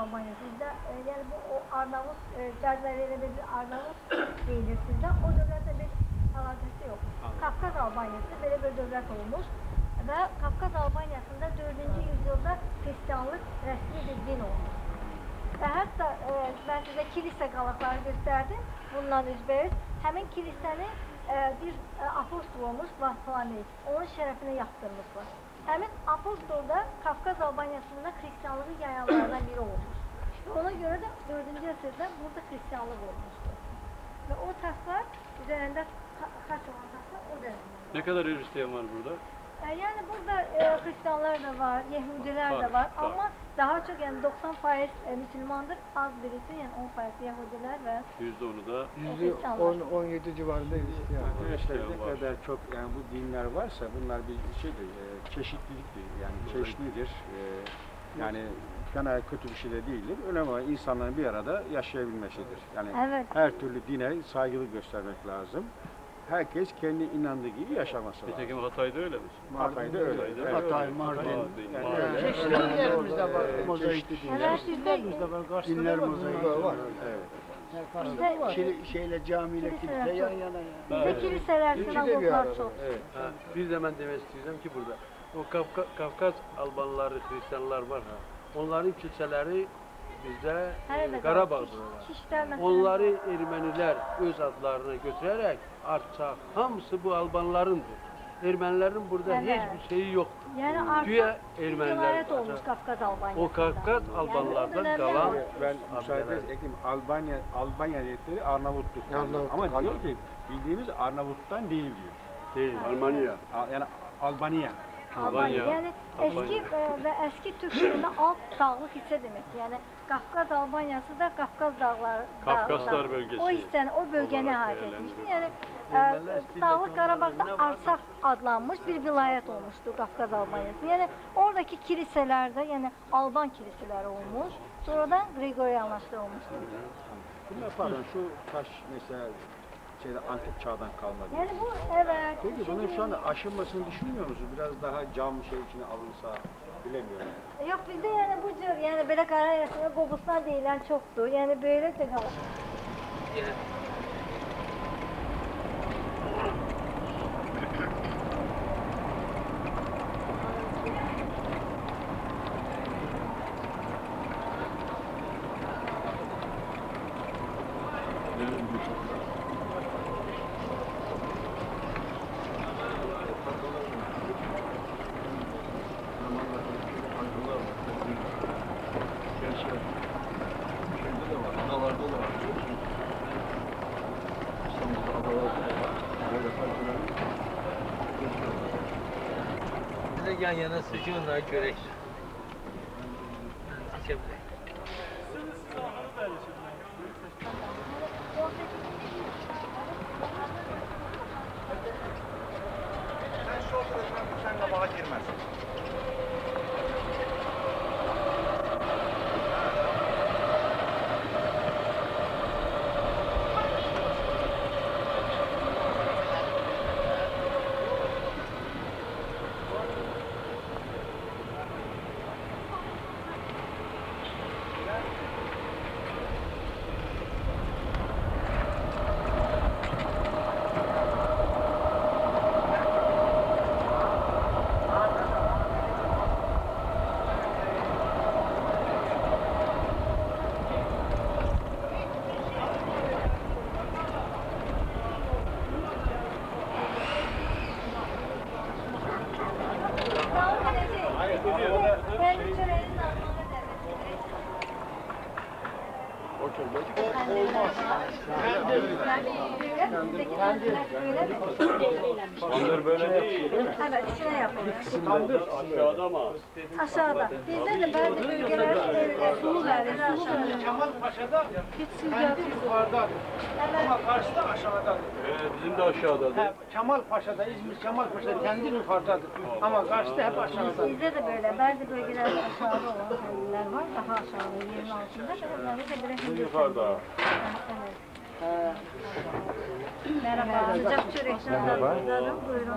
Almanya sizdə e, yəni bu o Arnavut e, cəzbələri bir Arnavut deyilir sizdə. O dövlətin bir əlaqəsi yox. Qafqaz Albaniyası belə bir dövlət olmuş və Qafqaz Albaniyasında 4-cü yüzildə xristianlıq rəsmi bir din olmuş. Və hətta e, mən sizə kilisə qalıqları göstərdim. Bundan üzbəyiz. Həmin kilisəni e, bir e, apostol olmuş Vasilami. Onun şərəfinə yaptırmışlar. Həmin apostol da Kafkaz Albaniyasında Hristiyanlığı yayanlardan biri olmuş. Ve ona göre de 4. əsrdə burada Hristiyanlıq olmuştur. Ve o taşlar üzerinde taş olan taşlar o dönemde. Ne kadar Hristiyan var burada? E, Yani burada e, Hristiyanlar da var, Yahudiler de Var, ama daha çok yani 90 faiz e, Müslümandır, az birisi yani 10 faiz Yahudiler ve Yüzde onu da Yüzde 10-17 civarında Hristiyan. Arkadaşlar ne var. kadar çok yani bu dinler varsa bunlar bir şeydir, e, çeşitliliktir yani çeşitlidir. E, yani fena kötü bir şey de değildir. Önemli olan insanların bir arada yaşayabilmesidir. Yani Evet. her türlü dine saygılı göstermek lazım. Herkes kendi inandığı gibi yaşaması lazım. nitekim Hatay'da öyle mi? Hatay'da öyle. Hatay'da. Hatay, Mardin. Yani öyle. Çeşitli dinlerimiz de var. Mozaik çeşitli dinler. Evet, sizde Dinler mozaik var. Evet. Şey, şeyle camiyle kilise yan yana yani. bizde kiliseler, sinagoglar çok. Evet. Ha, bir de ben demek istiyorum ki burada o Kafka, Kafkas Albanları, Hristiyanlar var ha. Onların kilseleri bizde e, də Qarabağ'da var. var. Onları Ermeniler öz adlarına götürerek artsak hamısı bu Albanlarındır. Ermenilerin burada Evet. hiçbir şeyi yok. Yani artık Güya Ermeniler olmuş Kafkaz Albanya'sında. O Kafkas Albanlardan Yani kalan Ben müsaade ekleyeyim. Albanya, Albanya devletleri Arnavutluk. Arnavutluk, Ama diyor Arnavut. ki bildiğimiz Arnavut'tan değil diyor. değil. Almanya. Al- Yani Albanya. Albanya. Albanya. Yani eski e, ve eski Türk dilinde alt dağlık hisse demek. Yani Kafkaz Albanyası da Kafkaz dağları. Kafkaslar dağları. bölgesi O hisseni, o etmişti. değerlendiriyor. Yani e, istəyirlər Dağlık var? Arsak adlanmış bir vilayet olmuştu Kafkaz Albanyası. Yani oradaki kiliselerde yani Alban kiliseleri olmuş. Sonradan Gregorianlaştırılmıştı. Bunlar pardon şu taş mesela şeyde antik çağdan kalma diyor. Yani bu evet. Peki bunun şu anda aşınmasını düşünmüyor musunuz? Biraz daha cam şey içine alınsa bilemiyorum. Yok bizde yani bu cür yani böyle kara yaşında gobuslar değiller çoktu. Yani böyle de kalır. Bir de yan yana sıkıyorlar görek. Seçebilir. Kemalpaşa'da Hiç sıcak. yukarıdadır. Ama karşıda aşağıdadır. Ee, bizim de aşağıdadır. He, Kemalpaşa'da, İzmir Kemalpaşa'da kendi yukarıdadır. Ama karşıda hep aşağıdadır. Bizde de böyle. Bazı bölgelerde aşağıda olan kendiler var. Daha aşağıda, yerin altında. Bazıları da böyle Hindistan. yukarıda. Evet. Merhaba. Sıcak çörekten hazırladım. Buyurun.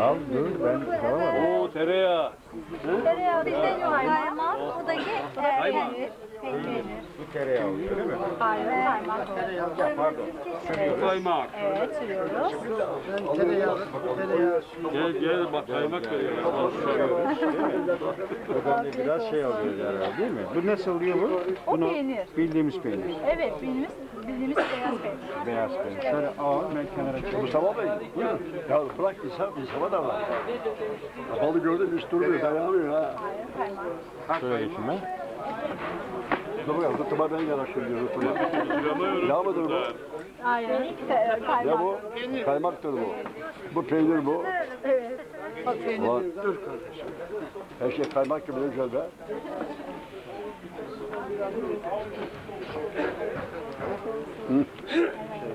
Al dur ben Oo tereyağı. Tereyağı bizden yok. Kaymak, buradaki Kaymak. peynir, peynir. Bu tereyağı oluyor değil mi? Hayır, kaymak. Pardon. Kaymak. Evet, sürüyoruz. Ben tereyağı, tereyağı Gel gel bak kaymak veriyor. Buradan da biraz şey alıyoruz herhalde değil mi? Bu nasıl oluyor bu? O peynir. Bildiğimiz peynir. Evet, bildiğimiz, bildiğimiz beyaz peynir. Beyaz peynir. Şöyle al ben kenara çekeyim. Mustafa Bey, buyurun. Ya bırak insan, insana da var. Balı gördüm hiç durmuyor, dayanamıyor ha. Şöyle geçeyim ben. Dur bakalım, rıtıma ben yanaştırıyor, rıtıma. Yağ mıdır bu? Hayır, e, Ne bu? Kaymaktır bu. Bu peynir bu. Evet. Ulan, Her şey kaymak gibi ne güzel be.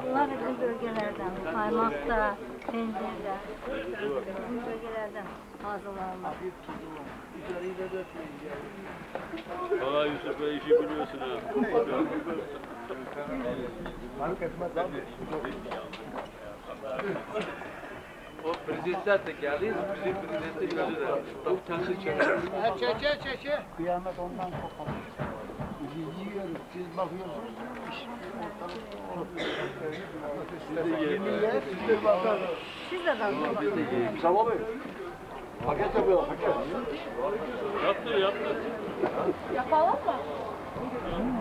Bunlar da bizim bölgelerden, kaymakta, peynirde, bizim bölgelerden hazırlanmış. Valla Yusuf Bey işi biliyorsun ha. O prezidentler de geldi. Bizim prezidenti gördü de. O kendi çekiyor. Çeçe çeçe. Kıyamet ondan kopar. Yiyoruz, siz bakıyorsunuz. Yemeğe siz de bakın. Siz de bakın. Mustafa Bey, paket yapıyorlar, paket. Yaptır yaptır. Yapalım mı?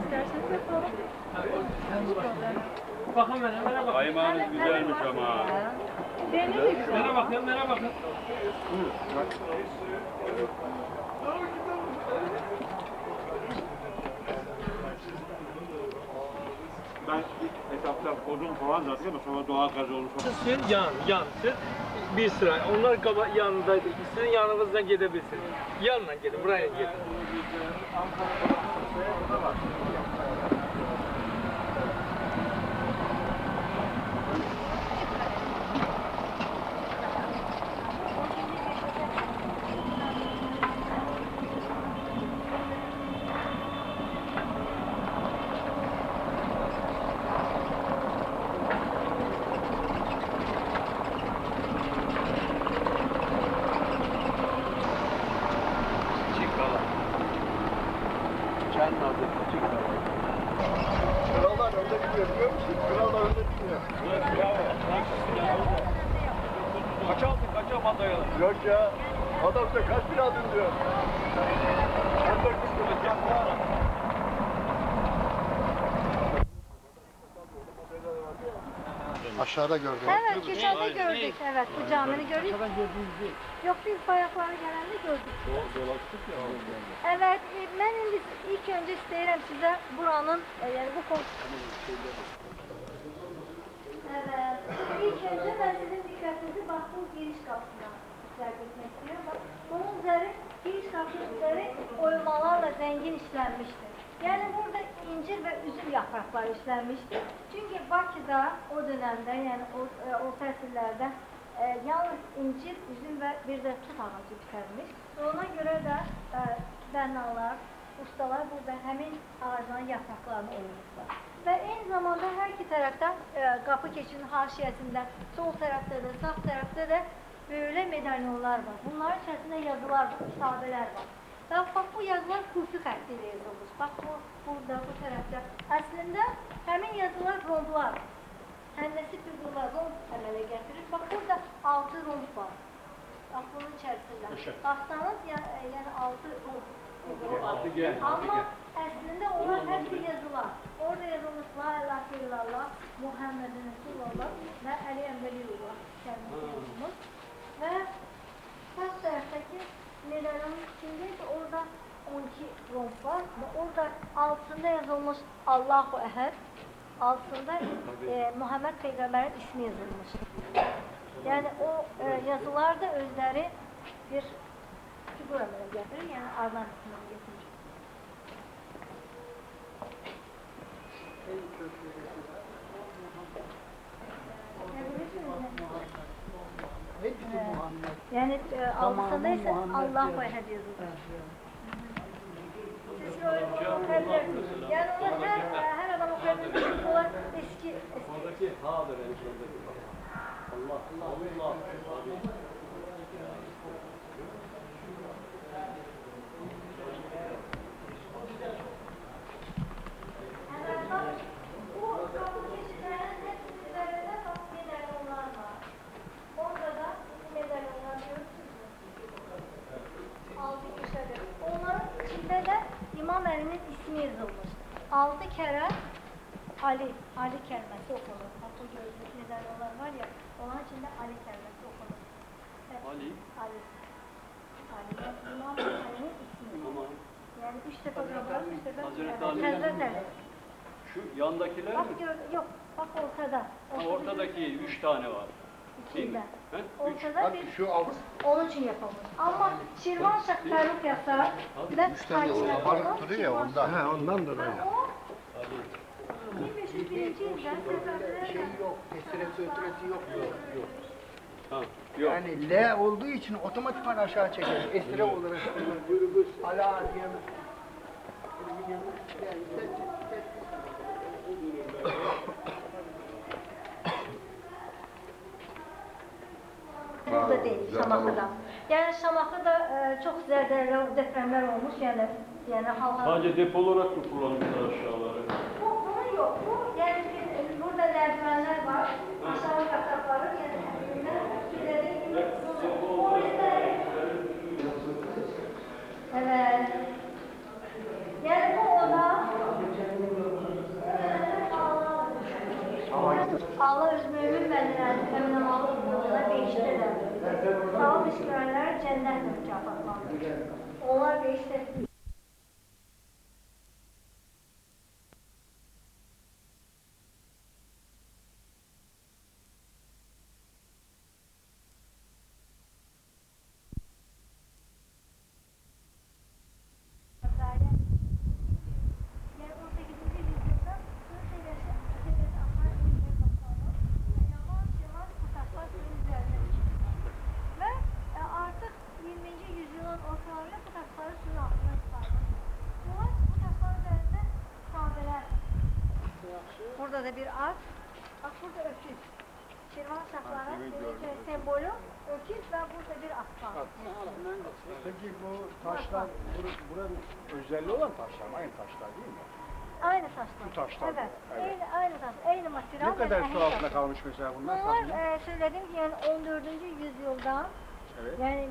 İsterseniz yapalım. Bakın bana, bana bak. Kaymağınız güzelmiş ama. Bana bakın, bana bakın. Ben ilk etapta odun falan zaten ama sonra doğal gaz olmuş. Sizin yan, yan. Siz bir sıra. Onlar kaba yanındaydı. Sizin yanınızdan gidebilirsiniz. Yanına gidin, buraya gidin. Çikala. Çanın adı Çikala. Krallar önde gidiyor biliyor musun? Krallar önde gidiyor. Kaç aldın kaç aldın dayalı? Yok ya, adam size kaç bin aldın diyor. Ben de Aşağıda gördüm. Evet, geçen de gördük. Evet, bu camini gördük. Yok, biz bayakları gelende gördük. Evet, e, ben indi ilk önce istəyirəm sizə buranın, e, yani bu konu... Evet, ilk önce ben sizin dikkatinizi bak bu giriş kapısına etmek istiyorum. Bak, bunun üzeri, giriş kapısının üzeri oymalarla zengin işlenmiştir. Yani burada incir ve üzüm yaprakları işlenmiştir. Çünkü Bakı'da o dönemde yani o, e, o fəsillerde e, yalnız incir, üzüm ve bir de tut ağacı bitirmiş. Ona göre de e, bennalar, ustalar burada həmin ağacların yapraklarını oyulmuşlar. Və eyni zamanda hər iki tərəfdən e, qapı keçidinin haşiyəsində, sol tərəfdə də, sağ tərəfdə də böyle medalyonlar var. Bunların içərisində yazılar var, kitabələr var. Və bax bu yazılar kursi xətti yazılmış. Bax bu burada, bu tərəfdə. Əslində həmin yazılar romblar. Həndəsi figurlar romb əmələ gətirir. Bax burada 6 romb var. Bax bunun içərisində. Baxsanız yəni 6 romb figuru var. Amma əslində onlar hepsi yazılar. Orada yazılmış La ilahe illallah, Muhammedin Resulullah və Əli Əmbəliyullah kəlməsi yazılmış. Və sağ tərəfdəki medalyonun içində 12 romb var və orada altında yazılmış Allahu Əhəd, altında e, Muhammed Peygamberin ismi yazılmış. Yani o e, yazılar da özleri bir yəni Ardan ismini gətirir. Hepsi Muhammed. Yani e, altında ise Muhammed Allahu. Ehad yazılır. Yani onlar her, her adam okuyabilirsiniz. Onlar eski. Oradaki ha'dır en sondaki bak. Allah Allah Allah. İmam Əli'nin ismi yazılmış. Altı kere Ali, Ali kelimesi okunur. Bak bu gördüğünüz medalyalar var ya, onun içinde Ali kelimesi okunur. Evet, Ali. Ali. Ali. Yani İmam Ali'nin ismi. Tamam. Yani üç sefer yazılan, üç sefer Hazreti evet, Ali. Hazreti Ali. Yandakiler mi? Bak gör, yok, bak ortada. Ha, ortadaki üç tane var. Mi? İçinde. He? Üç. Ortada bir Şu altı onun için yapılmış. Ama Şirvanşah Ferruh yasağı ve Taşrafı duruyor ya ondan. Ha ondan dolayı. O 1501. yılda Seferber'e yok, esiresi ötüresi yok. Yok. Yani L olduğu için otomatikman aşağı çeker. Esire olarak. Ala diye. Burada deyil, Şamaxıda. Yəni Şamaxıda e, çox zəlzələlər, depremlər olmuş, yəni yəni hal-hazırda. Sadəcə depo olaraq mı kullanmışlar aşağıları? Bu, bunu yox. Bu yəni ki, burada lərdivənlər var, aşağı qataqları, yəni həkimlər, gedədə Evet. Değişdirər. Sağ düşmənlər cənnət mükafatlandır. Onlar değişdir. Yani 18. yüzyılda su seviyesi, seviyesi aşağı inmeye başlandı. Yavaş yavaş kutaklar suyun üzerine çıktı. Ve e, artık 20. yüzyılın ortalarında kutakları suyun altına çıkardı. Bunlar kutakların üzerinde kahveler. Burada da bir at. Bak burada öküz. Şirvan şahların bir sembolü öküz ve burada bir at var. Peki bu taşlar, bur- buranın özelliği olan taşlar mı? Aynı taşlar değil mi? Aynı taşlar. Bu taşlar. Evet. Evet. Aynı, aynı taş. Aynı materyal. Ne kadar su aynı altında kalmış mesela bunlar? Bunlar e, söylediğim gibi yani 14. yüzyılda Evet. yani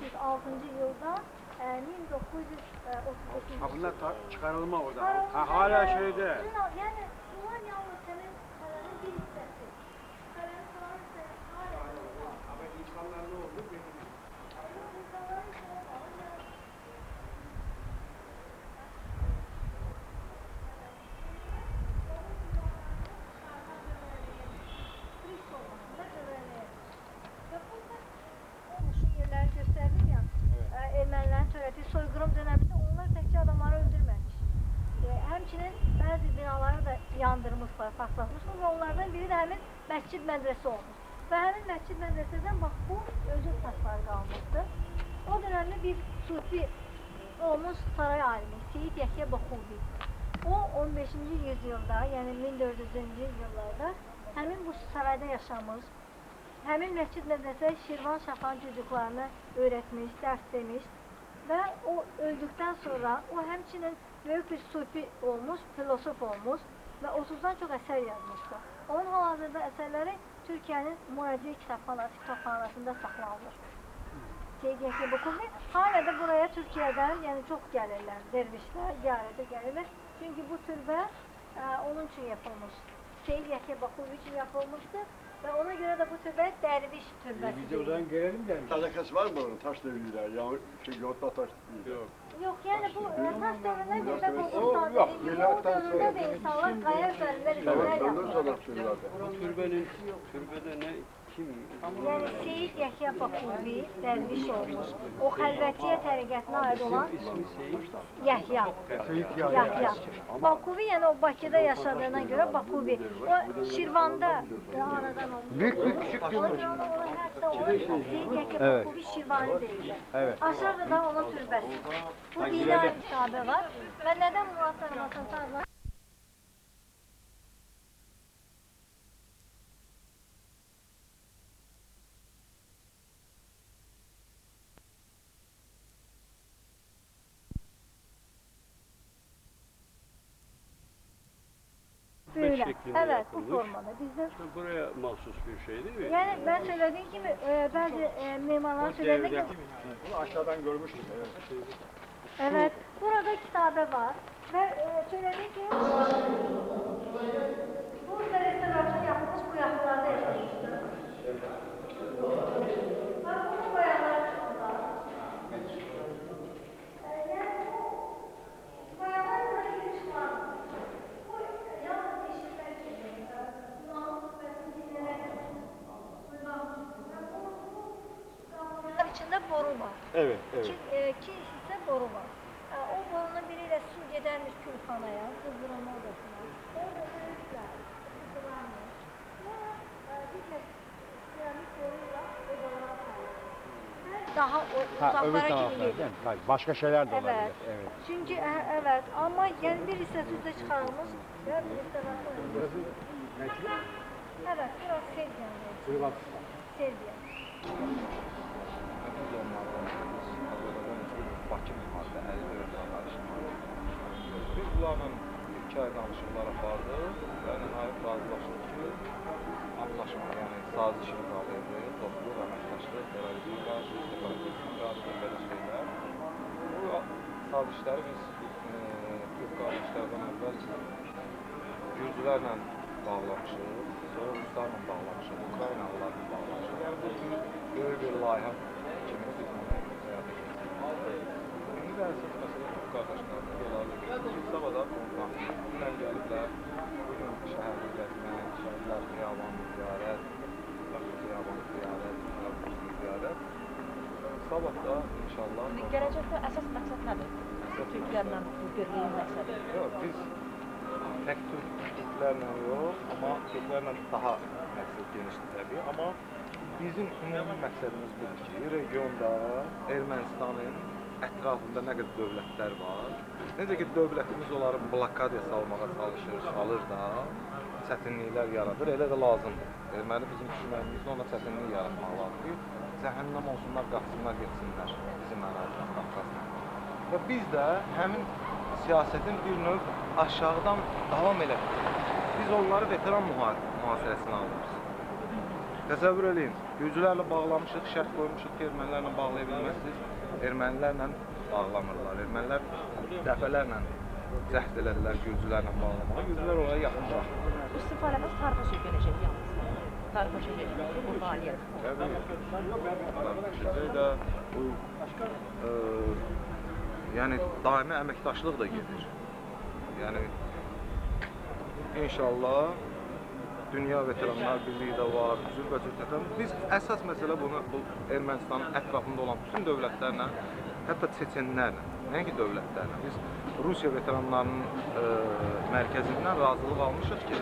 1306. yılda e, 1939 Ha bunlar çıkarılma orada. Ha, hala şeyde. Yani bunlar yalnız senin kalenin bir hissesi. Kalenin kalan hissesi hala burada. Ama insanlar ne oldu? İnsanların içine alınca- Turist olmasında görevli. Ve burada o şu yerleri gösterdim ya, e, Ermənilərin törətdiyi soyqırım döneminde onlar təkcə adamları öldürməmiş. E, həmçinin bəzi binaları da yandırmışlar, partlatmışlar və onlardan biri də həmin məscid mədrəsə olmuş. Və həmin məscid mədrəsədən bax bu özü taşları qalmışdı. O dönemde bir sufi olmuş saray alimi Seyit Yahya Bakuvi. O 15. yüzyılda, yəni 1400-cü yıllarda həmin bu sarayda yaşamış. Həmin məscid mədrəsə Şirvan Şahan çocuklarını öğretmiş, dərs demiş və o öldükdən sonra o həmçinin böyük bir sufi olmuş, filosof olmuş və 30-dan çox əsər yazmışdı. Onun hal-hazırda əsərləri Türkiyənin kitabxanası, kitabxanasında saxlanılır. Seyid Yahya Bakuvi hala da buraya Türkiye'den yani çok gelirler, dervişler ziyarete gelirler. Çünkü bu türbe e, onun için yapılmış. Seyid Yahya Bakuvi için yapılmıştı ve ona göre de bu türbe derviş türbesi. Biz de o zaman gelelim de. Alakası var mı onun taş devriyle? Ya şey yontma taş değil. Yok. Yok yani bu e, taş devrinde bir de bu O Sultan yok, sonra. de insanlar kaya üzerinde resimler Evet, ondan sonra türbenin, türbede ne, kim? Yani Seyit Yahya Bakuvi derviş olmuş. O Halvetiye tarikatına ait olan Yahya. Yahya. Bakuvi yani o Bakı'da yaşadığına göre Bakuvi. O Şirvan'da aradan olmuş. Büyük büyük küçük hatta o Seyit Yahya Bakuvi Şirvani değil. Evet. Aşağıda da onun türbesi. Bu dini kitabe var. Ve neden Murat Sarımasın şeklinde Evet bu yapılmış. formada. Bizde Buraya mahsus bir şey değil mi? yani ben söylediğim gibi e, bazı e, mimarlar söylediği gibi Bunu aşağıdan görmüştüm. Evet. Evet. Burada kitabe var. Ve e, söyledi ki burada restorasyon yapılmış bu yapılarda yapılmıştır. Bak bunu bayanlar çıktılar. E, yani bu bayanlar da ilgili çıkmaz. Bu yalnız eşitler için. Namus ve dinlere Bunlar içinde boru var. Evet, evet. Ki, e, ki ise boru var. E, o borunun biriyle su gidermiş külhanaya, kızdırılma odasına. Orada büyükler, kızılanmış. Sonra e, bir de piramit boruyla odalara Daha o, Ha, uzaklara mi? Tabii, başka şeyler de Evet. olabilir. Evet. Çünkü e, evet ama yani bir listesinde çıkarılmış ve bir listesinde Burası ne? Evet, biraz Serbia'nın. Hırvatistan. Serbiya. Bakı mimarda 54 qardaşım Biz bunlarla iki ay danışıqlar apardıq və nəhayət razılaşdıq ki, anlaşma, yəni saziş imzalı edirik, dostluq, əməkdaşlıq, terrorizmə qarşı, separatizmə qarşı belə şeylər. Bu sazişləri biz e, Türk qardaşlardan əvvəl Gürcülərlə bağlamışıq, sonra Ruslarla bağlamışıq, Ukraynalılarla bağlamışıq. Yəni bu böyük bir layihə Sabah da inşallah Gələcəkdə əsas məqsəd nədir? Türklərlə bu birliyin məqsədi. Yox, biz tək Türk Türklərlə yox, amma Türklərlə daha məqsəd genişdir təbii, amma bizim ümumi məqsədimiz budur ki, regionda Ermənistanın ətrafında nə qədər dövlətlər var, necə ki dövlətimiz onları blokadiya salmağa çalışır, salır da, çətinliklər yaradır, elə də lazımdır. Erməni bizim düşmənimizdə ona çətinlik yaratmaq lazımdır ki, cəhənnəm olsunlar, qaçsınlar, getsinlər bizim ərazidən, Qafqazdan. Və biz də həmin siyasətin bir növ aşağıdan davam elətdik. Biz onları veteran müha- mühasirəsinə alırıq. Təsəvvür eləyin, Gürcülərlə bağlamışıq, şərt qoymuşuq ki, ermənilərlə bağlaya bilməzsiniz. Ermənilərlə bağlamırlar. Ermənilər dəfələrlə cəhd elədilər Gürcülərlə bağlamağa. Gürcülər oraya yaxın buraxmır. Bu istifaləmiz tarixa söküləcək yalnız. Tarixa söküləcək bu fəaliyyət. Təbii də bu e, yəni daimi əməkdaşlıq da gedir. Yəni inşallah Dünya Veteranlar Birliyi də var, cürbəcür təkan. Biz əsas məsələ bunu bu Ermənistanın ətrafında olan bütün dövlətlərlə, hətta çeçenlərlə, nəinki dövlətlərlə. Biz Rusiya veteranlarının e, mərkəzindən razılıq almışıq ki,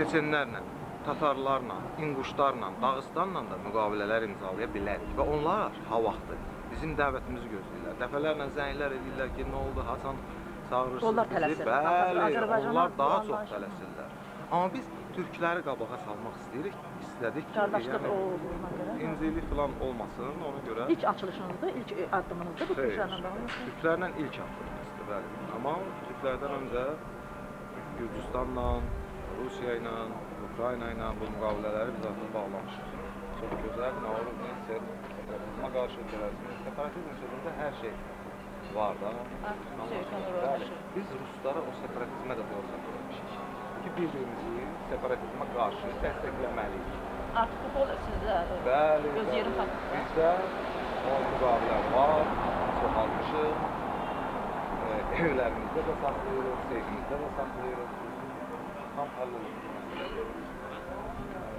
çeçenlərlə, tatarlarla, inquşlarla, Dağıstanla da müqavilələr imzalaya bilərik və onlar ha vaxtı bizim dəvətimizi gözləyirlər. Dəfələrlə zənglər edirlər ki, nə oldu, Hasan çağırırsınız bizi. Bəli, onlar daha çox tələsirlər. Amma biz türkləri qabağa salmaq istəyirik, istədik ki, Qardaşlıq olduğuna görə. incilik falan olmasın, ona görə İlk açılışınızda, ilk e, addımınızda bu Türklərlə bağlı. Türklərlə ilk addımımızdır, bəli. Amma türklərdən öncə Gürcüstanla, Rusiya ilə, Ukrayna ilə bu müqavilələri biz artıq bağlamışıq. Çox gözəl, Navruz, Nisir, separatizmə qarşı terrorizm. Separatizm sözündə hər şey var da. Bəli, uğraşır. biz ruslara o separatizmə də borc vermişik. Ki bir-birimizi separatizmə qarşı dəstəkləməliyik. Artıq bu pol sizdə e, Bəli, öz bəli. yerini tapıb. Bizdə o müqavilələr var, çoxalmışıq. E, evlərimizdə də saxlayırıq, sevgimizdə də saxlayırıq. Tam həll olunmuş məsələdir.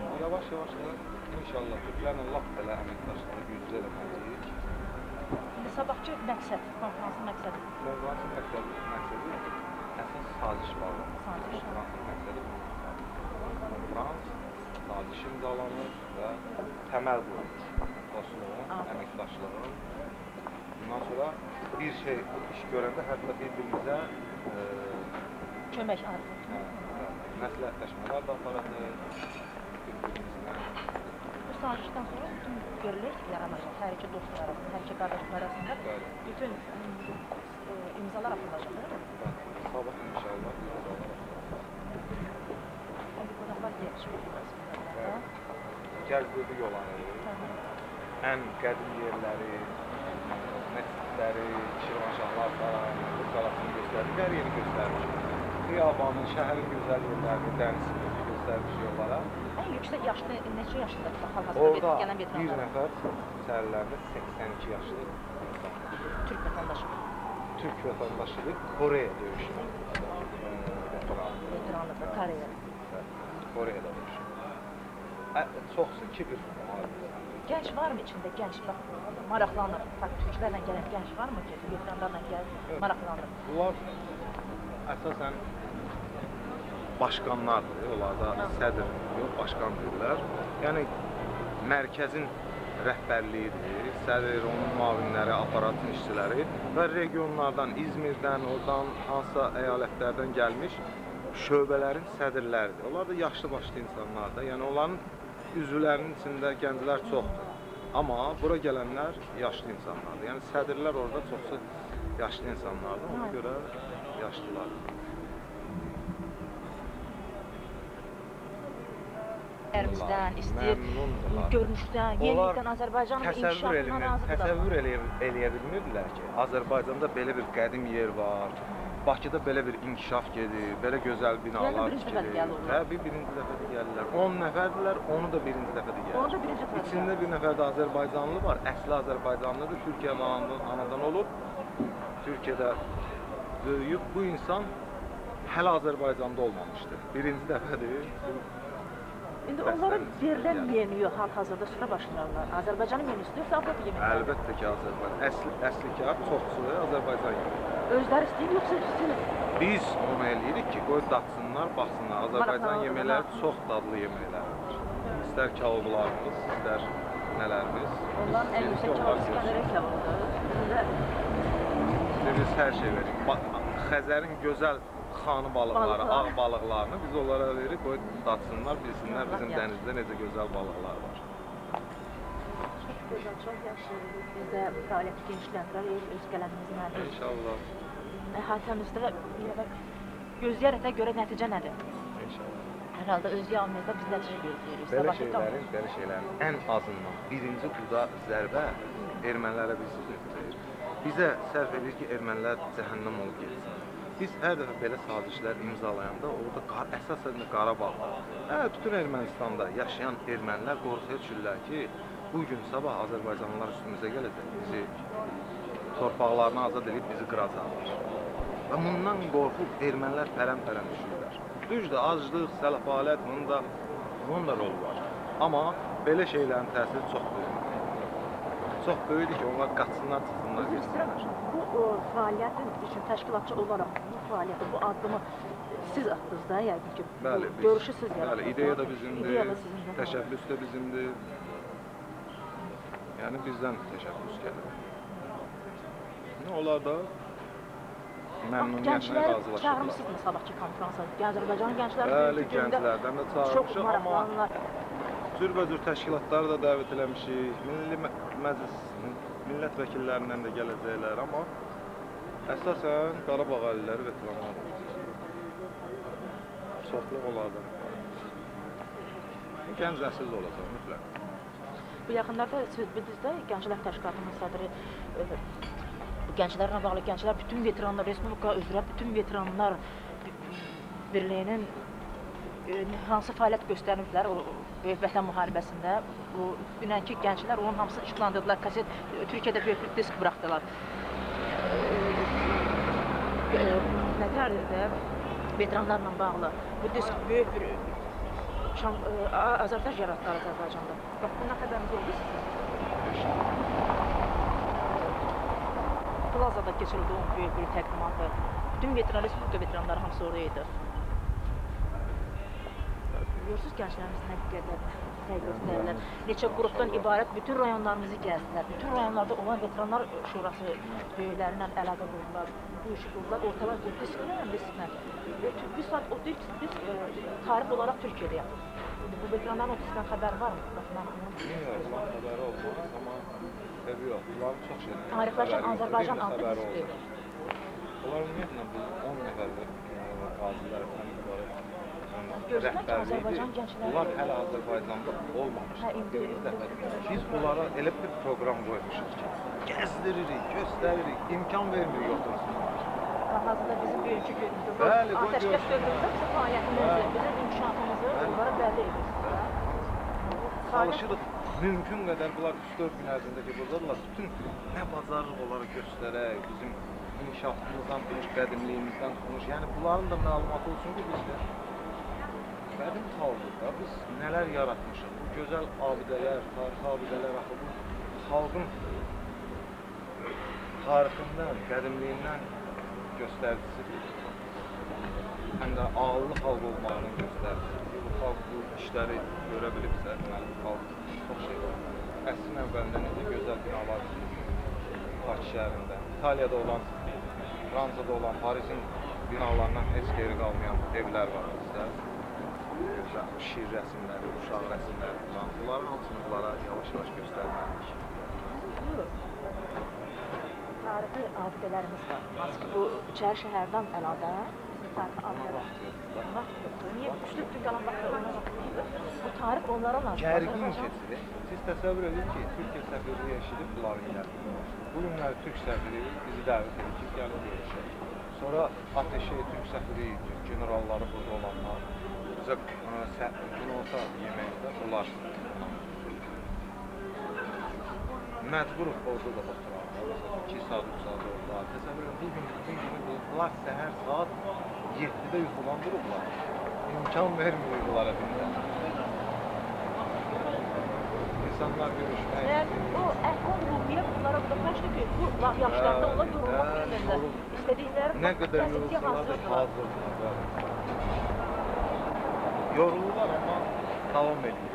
E, Yavaş-yavaş da inşallah Türklərlə lap belə əməkdaşlığı güclü eləməliyik. İndi sabahçı məqsəd, konferansın məqsədi. Konferansın məqsədi, məqsədi əsas saziş bağlamaq. Saziş. Konferansın məqsədi bu. Konferans saziş imzalanır və təməl qoyulur. Dostluğun, əməkdaşlığın. Bundan sonra bir şey, iş görəndə hətta bir-birimizə e, Kömək hə, hə, məsləhətləşmələr də aparılır. Bir-birimizlə. Bu sazişdən sonra bütün görülür ki, yaranacaq. Hər iki dostlar arasında, hər iki qardaşlar arasında bütün e, imzalar atılacaq, değil mi? Bəli. Sabah inşallah imzalar İndi qonaqlar gəlişmək Gəzdirdi yolları. ən qədim yerləri, məscidləri, Şirvanşahlar sarayı, qalasını göstərdik, hər yeri göstərmişik. Xiyabanın, şəhərin gözəl yerlərini, dənizini göstərmişik onlara. Ən yüksək yaşlı neçə yaşlıdır hal-hazırda bir nəfər içərilərdə 82 yaşlı. Türk vətəndaşı, Türk vətəndaşıdır, Koreya döyüşünün veteranı. veteranlıqda Koreya. Koreyada çoxsu kibir. Gənc varmı içində gənc bax maraqlanır. Bax türklərlə gələn gənc varmı ki, veteranlarla gəl maraqlanır. Bunlar əsasən başqanlardır. Onlarda sədr yox, başqan deyirlər. Yəni mərkəzin rəhbərliyidir, sədr, onun müavinləri, aparatın işçiləri və regionlardan, İzmirdən, oradan hansısa əyalətlərdən gəlmiş şöbələrin sədrləridir. Onlar da yaşlı başlı insanlardır. Yəni onların üzvlərinin içində gənclər çoxdur. Amma bura gələnlər yaşlı insanlardır. Yəni sədrlər orada çoxsu yaşlı insanlardır. Ona görə yaşlılar. Ərimizdən istəyir, görünüşdən, yenilikdən Azərbaycanın eləmir, razıdırlar. təsəvvür eləyə, eləyə bilmirdilər ki, Azərbaycanda belə bir qədim yer var. Bakıda belə bir inkişaf gedir, belə gözəl binalar gəlirlər. Hə, bir birinci dəfə gəlirlər. 10 nəfərdirlər, onu da birinci dəfə gəlir. Onu da birinci dəfə İçində bir nəfər də Azərbaycanlı var. Əsli Azərbaycanlıdır. Türkiyədə anadan, anadan olub. Türkiyədə böyüyüb bu insan hələ Azərbaycanda olmamışdı. Birinci dəfədir. Bu İndi onlara verilən menyu hal-hazırda süfrə başlayırlar. Azərbaycanın menüsü yoxsa Avropa yeməkləri? Əlbəttə ki, Azərbaycan. Əsl əslikar çoxsu Azərbaycan yeməyi. Özləri istəyir yoxsa siz Biz onu eləyirik ki, qoy datsınlar, baxsınlar. Azərbaycan yeməkləri çox dadlı yeməklərdir. İstər kabablarımız, istər nələrimiz. onların ən yüksək görsün. İskəndərə kebabıdır. Biz hər şey veririk. Xəzərin gözəl xanı balıqları, Balıqlar. ağ balıqlarını biz onlara veririk, qoy datsınlar, bilsinlər bizim dənizdə necə gözəl balıqlar var. Çox gözəl, çox yaxşı. Biz də fəaliyyəti genişləndirək, öz qələmimizlə, öz İnşallah. əhatəmizdə belə gözləyərək də görə nəticə nədir? İnşallah. Hər halda öz yağımızda biz nəticə gözləyirik. Belə şeylərin, belə şeylərin ən azından birinci quda zərbə ermənilərə biz verir. Bizə sərf edir ki, ermənilər cəhənnəm olub getsin. Biz hər dəfə belə sazişlər imzalayanda orada qar, əsasən də Qarabağda, hə, bütün Ermənistanda yaşayan ermənilər qorxuya düşürlər ki, bu gün sabah Azərbaycanlılar üstümüzə gələcək, bizi torpaqlarını azad edib bizi qıracaqlar. Və bundan qorxub ermənilər pərəm-pərəm düşürlər. Düzdür, aclıq, sələfalət, bunun da bunun da rolu var. Amma belə şeylərin təsiri çox böyükdür. Çox böyükdür ki, onlar qaçsınlar, çıxsınlar, getsinlər. Bu fəaliyyətin üçün təşkilatçı olaraq bu fəaliyyəti, bu addımı siz atdınız da, yəqin ki, Bəli, biz, görüşü siz bəli, yaratdınız. ideya da bizimdir, İdeya da sizindir. təşəbbüs də bizimdir. Yəni bizdən təşəbbüs gəlir. Onlar da məmnuniyyətlə razılaşırlar. çağırmısınız sabahki konfransa? Azərbaycanın gəncləri Bəli, gənclərdən də çağırmışıq, amma cürbəcür təşkilatları da dəvət eləmişik. Milli Mə- Məclis millət vəkillərindən də gələcəklər, amma əsasən Qarabağ əliləri veteranlar. Çoxluq onlardan. Gənc nəsil də olacaq mütləq. Bu yaxınlarda siz bildiniz də Gənclər Təşkilatının sədri e, gənclərlə bağlı gənclər bütün veteranlar respublika üzrə bütün veteranlar birliyinin e, hansı fəaliyyət göstəriblər o Böyük Vətən müharibəsində bu dünənki gənclər onun hamısını işıqlandırdılar. Kaset e, Türkiyədə böyük bir disk buraxdılar. E, nə deyirlər? Veteranlarla bağlı bu disk böyük bir şan, e, a- azartaj yaratdılar Azərbaycanda. Bax bundan xəbəriniz oldu sizin? Plazada keçirildi onun böyük bir təqdimatı. Bütün veteran, Respublika veteranları hamısı orada idi. Görürsünüz gənclərimiz nə qədər səy göstərirlər. Neçə qrupdan ibarət bütün rayonlarımızı gəzdilər. Bütün rayonlarda olan veteranlar şurası böyüklərlə əlaqə qurdular. Bu işi qurdular. Ortalar bir disklə. Və tü- bir saat o disk, disk e, tarix olaraq Türkiyədə yapılır. İndi bu veteranların o diskdən xəbər varmı? Bax, mən onu Bilmiyorum, bunun xəbəri olmaz, amma evi yox. Bunların çox şey. Yoxdur, adlı xəbəri diski. oldu. Onlar ümumiyyətlə bu 10 nəfərlik qazilər gəncləri- Bunlar hələ Azərbaycanda olmamışdır. Birinci dəfədir. Biz bunlara elə bir proqram qoymuşuq ki, gəzdiririk, göstəririk, imkan vermirik otursunlar. Hal-hazırda bizim bugünkü günümüzdə bu Bəli, bu atəşkəs gör- dövründə bizim fəaliyyətimizi, bizim inkişafımızı onlara bəlli edirsiniz. Çalışırıq mümkün qədər bunlar 3-4 gün ərzində ki, buradadırlar. Bütün nə bacarırıq onlara göstərək, bizim inkişafımızdan konuş, qədimliyimizdən konuş. Yəni bunların da məlumatı olsun ki, biz də qədim xalqda biz nələr yaratmışıq. Bu gözəl abidələr, tarixi abidələr axı bu xalqın tarixindən, qədimliyindən göstəricisidir. Həm də ağıllı xalq olmağının göstəricisidir. Bu xalq bu işləri görə bilibsə, deməli xalq çox şey var. Əsrin əvvəlində necə gözəl binalar Bakı şəhərində, İtaliyada olan, Fransada olan, Parisin binalarından heç geri qalmayan evlər var bizdə. Şiir rəsmləri, uşaq rəsmləri. Bunların hamısını bunlara yavaş-yavaş göstərməliyik. Tarixi abidələrimiz var. Hansı bu İçəri şəhərdən əlavə tarixi abidələr. Niyə güclü bütün qalan Bu tarix onlara lazım. Gərgin keçirir. Siz təsəvvür edin ki, Türkiyə səfirliyi eşidib bunların gəldiyi. Bu günləri Türk səfiri bizi dəvət edir ki, gəlin görüşək. Sonra ateşe Türk səfiri, Türk generalları burada olanlar bizə gün olsa yeməkdə bunlar məcburuq orada da oturaq. 2 saat, 3 saat. Təsəvvür edin, bu gün bütün günü bunlar səhər saat 7-də yuxudan durublar. İmkan vermir bunlara dinlə. İnsanlar görüşmək Yəni bu əhval ruhiyyə bunlara burada başlı ki, bu yaşlarda onlar yorulmaq Bəli, bilmirlər. yorul- İstədikləri Nə vaxt qədər vəziyyətə yorulsalar da hazırlar. Yorulurlar amma davam edirlər.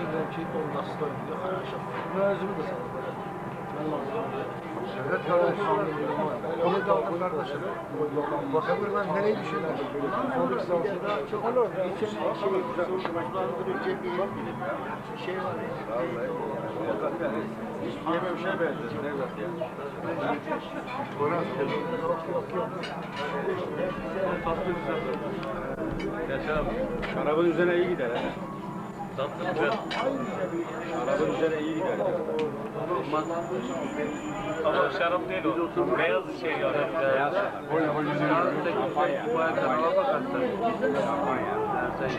Nazır dedim ki, ondan sonra gidiyor, Mözümü de sana böyle. Evet kardeşim. Onu da aldım kardeşim. Bakın ben nereye düşünüyorum? Son iki saatinde çok olur. İçin şey güzel. Hoşlandırıcı bir şey var. Hiç yememişe benziyor. Nevzat ya. Yok yok yok. Tatlı güzel. Yaşar Şarabın üzerine iyi gider. ha. Tatlı güzel. Şarabın üzerine iyi gider. Ama şarap değil o. Beyaz şey yani. Beyaz. Hoca hoca Kampanya. Bu ayakta hava bakarsan. Her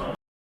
şey.